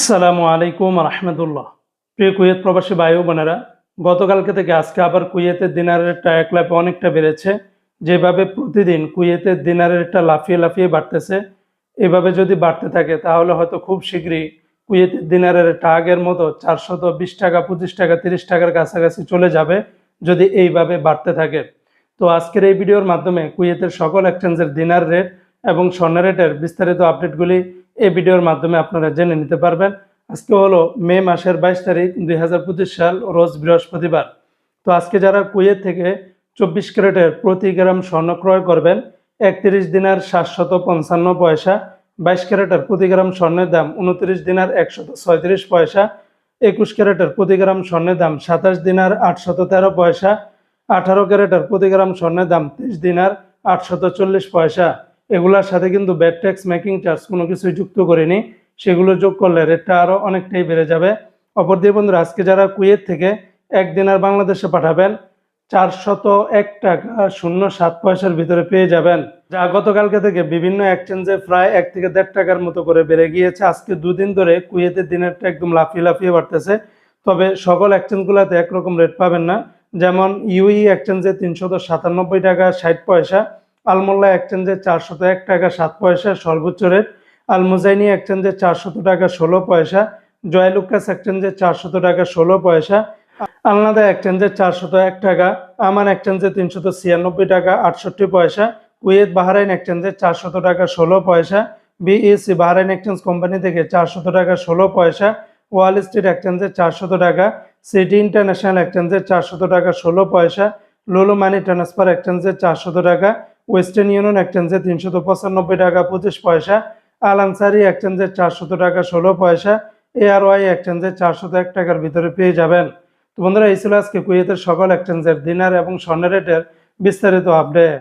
আসসালামু আলাইকুম রহমতুল্লাহ। প্রিয় কুয়েত প্রবাসী বায়ু বোনেরা, গতকালকে থেকে আজকে আবার কুয়েতের দিনারের এক লাফে অনেকটা বেড়েছে। যেভাবে প্রতিদিন কুয়েতের দিনারের রেটটা লাফিয়ে লাফিয়ে বাড়তেছে, এভাবে যদি বাড়তে থাকে, তাহলে হয়তো খুব শীঘ্রই কুয়েতের দিনারের আগের মতো চারশত বিশ টাকা, পঁচিশ টাকা, তিরিশ টাকার কাছাকাছি চলে যাবে যদি এইভাবে বাড়তে থাকে। তো আজকের এই ভিডিওর মাধ্যমে কুয়েতের সকল এক্সচেঞ্জের দিনার রেট এবং স্বর্ণ রেটের বিস্তারিত আপডেটগুলি এই ভিডিওর মাধ্যমে আপনারা জেনে নিতে পারবেন। আজকে হলো মে মাসের বাইশ তারিখ, দুই হাজার পঁচিশ সাল, রোজ বৃহস্পতিবার। তো আজকে যারা কুয়েত থেকে চব্বিশ ক্যারেটের প্রতি গ্রাম স্বর্ণ ক্রয় করবেন, একত্রিশ দিনার সাতশত পঞ্চান্ন পয়সা, বাইশ ক্যারেটের প্রতি গ্রাম স্বর্ণের দাম উনত্রিশ দিনার একশত ছয়ত্রিশ পয়সা, একুশ ক্যারেটের প্রতি গ্রাম স্বর্ণের দাম সাতাশ দিনার আটশত তেরো পয়সা, আঠারো ক্যারেটের প্রতি গ্রাম স্বর্ণের দাম তেইশ দিনার আটশত চল্লিশ পয়সা। এগুলোর সাথে কিন্তু ব্যাড ট্যাক্স মেকিং চার্জ কোনো কিছুই যুক্ত করিনি। সেগুলো যোগ করলে রেটটা আরও অনেকটাই বেড়ে যাবে। অপর দিয়ে বন্ধুরা, আজকে যারা কুয়েত থেকে এক দিনার বাংলাদেশে পাঠাবেন, চারশত এক টাকা শূন্য সাত পয়সার ভিতরে পেয়ে যাবেন। যা গতকালকে থেকে বিভিন্ন এক্সচেঞ্জে প্রায় এক থেকে দেড় টাকার মতো করে বেড়ে গিয়েছে। আজকে দুদিন ধরে কুয়েতের দিনেরটা একদম লাফিয়ে লাফিয়ে বাড়তেছে। তবে সকল এক্সচেঞ্জগুলোতে একরকম রেট পাবেন না। যেমন ইউই এক্সচেঞ্জে তিনশত সাতানব্বই টাকা ষাট পয়সা আলমোল্লা এক্সচেঞ্জে চারশত এক টাকা সাত পয়সা, সর্বোচ্চ রেট আলমুজাইনি এক্সচেঞ্জে চারশত টাকা ষোলো পয়সা জয়লুকাস এক্সচেঞ্জে চারশত টাকা ষোলো পয়সা, আলনাদা এক্সচেঞ্জে চারশত এক টাকা, আমান এক্সচেঞ্জে তিনশত ছিয়ানব্বই টাকা আটষট্টি পয়সা, কুয়েত বাহারাইন এক্সচেঞ্জে চারশত টাকা ষোলো পয়সা বিইসি বাহারাইন এক্সচেঞ্জ কোম্পানি থেকে চারশত টাকা ষোলো পয়সা, ওয়াল স্ট্রিট এক্সচেঞ্জে চারশত টাকা, সিটি ইন্টারন্যাশনাল এক্সচেঞ্জে চারশত টাকা ষোলো পয়সা, লোলো মানি ট্রান্সফার এক্সচেঞ্জে চারশত টাকা ওয়েস্টার্ন ইউনিয়ন এক্সচেঞ্জে তিনশত পঁচানব্বই টাকা, পঁচিশ পয়সা। আল আনসারি চারশত টাকা, ষোলো পয়সা। এআরওয়াই এক্সচেঞ্জে চারশত এক টাকার ভিতরে পেয়ে যাবেন। তো বন্ধুরা, এই ছিল আজকে কুয়েতের সকল এক্সচেঞ্জের দিনার এবং স্বর্ণ রেটের বিস্তারিত আপডেট